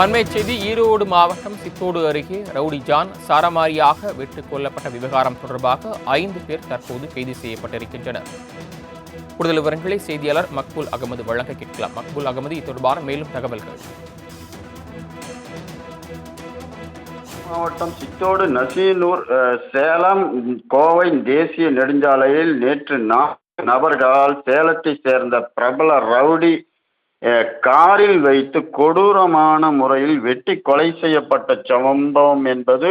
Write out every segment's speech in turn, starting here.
அண்மை செய்தி ஈரோடு மாவட்டம் சித்தோடு அருகே ரவுடி ஜான் சாரமாரியாக வெட்டுக் கொல்லப்பட்ட விவகாரம் தொடர்பாக ஐந்து பேர் தற்போது கைது செய்யப்பட்டிருக்கின்றனர். கூடுதல் விவரங்களை செய்தியாளர் மக்புல் அகமது வழங்க கேட்கலாம். மக்புல் அகமது இது தொடர்பான மேலும் தகவல்கள். மாவட்டம் சித்தோடு நசீனூர் சேலம் கோவை தேசிய நெடுஞ்சாலையில் நேற்று நான்கு நபர்களால் சேலத்தை சேர்ந்த பிரபல ரவுடி காரில் வைத்து கொடூரமான முறையில் வெட்டி கொலை செய்யப்பட்ட சம்பவம் என்பது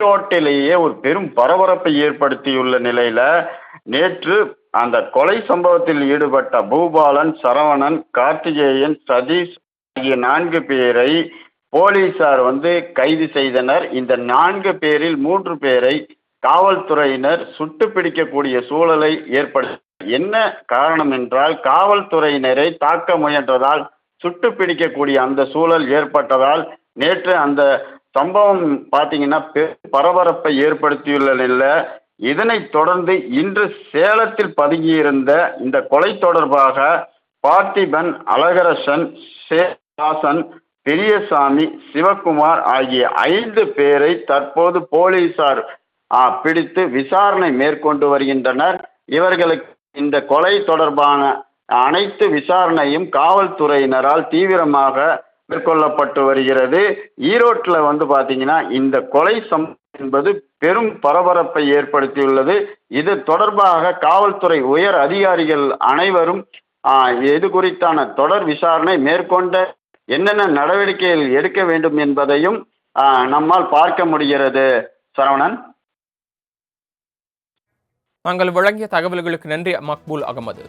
ஈரோட்டிலேயே ஒரு பெரும் பரபரப்பை ஏற்படுத்தியுள்ள நிலையில நேற்று அந்த கொலை சம்பவத்தில் ஈடுபட்ட பூபாலன் சரவணன் கார்த்திகேயன் சதீஷ் ஆகிய நான்கு பேரை போலீசார் வந்து கைது செய்தனர். இந்த நான்கு பேரில் மூன்று பேரை காவல்துறையினர் சுட்டு பிடிக்கக்கூடிய சூழலை ஏற்படுத்த என்ன காரணம் என்றால் காவல்துறையினரை தாக்க முயன்றதால் சுட்டு பிடிக்கக்கூடிய அந்த சூழல் ஏற்பட்டதால் நேற்று அந்த சம்பவம் பார்த்தீங்கன்னா பெரும் பரபரப்பை ஏற்படுத்தியுள்ள நிலையில் இதனைத் தொடர்ந்து இன்று சேலத்தில் பதுங்கியிருந்த இந்த கொலை தொடர்பாக பார்த்திபன் அழகரசன் சேதாசன் பெரியசாமி சிவக்குமார் ஆகிய ஐந்து பேரை தற்போது போலீசார் பிடித்து விசாரணை மேற்கொண்டு வருகின்றனர். இவர்களுக்கு இந்த கொலை தொடர்பான அனைத்து விசாரணையும் காவல்துறையினரால் தீவிரமாக மேற்கொள்ளப்பட்டு வருகிறது. ஈரோட்டில் வந்து பார்த்தீங்கன்னா இந்த கொலை சம் என்பது பெரும் பரபரப்பை ஏற்படுத்தியுள்ளது. இது தொடர்பாக காவல்துறை உயர் அதிகாரிகள் அனைவரும் இது குறித்தான தொடர் விசாரணை மேற்கொண்ட என்னென்ன நடவடிக்கைகள் எடுக்க வேண்டும் என்பதையும் நம்மால் பார்க்க முடிகிறது. சரவணன்? நாங்கள் வழங்கிய தகவல்களுக்கு நன்றி மக்பூல் அகமது.